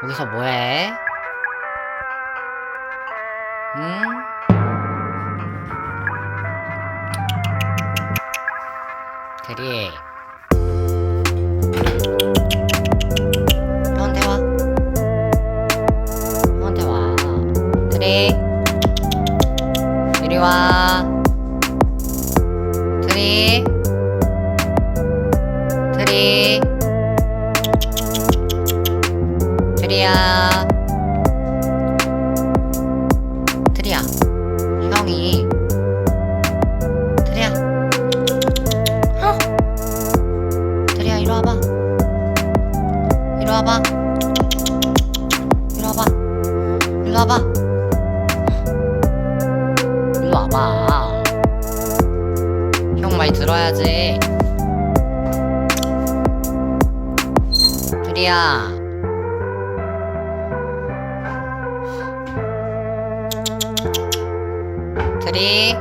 여기서 뭐해? 응? 그리. 형한테 와. 형한테 와. 그리. 이리 와. 드리. 드리 드리야. 드리야. 형이. 드리야. 어? 드리야 이리 와봐. 이리 와봐. 이리 와봐. 이리 와봐. 이리 와봐. 형 말 들어야지. 드리야 드리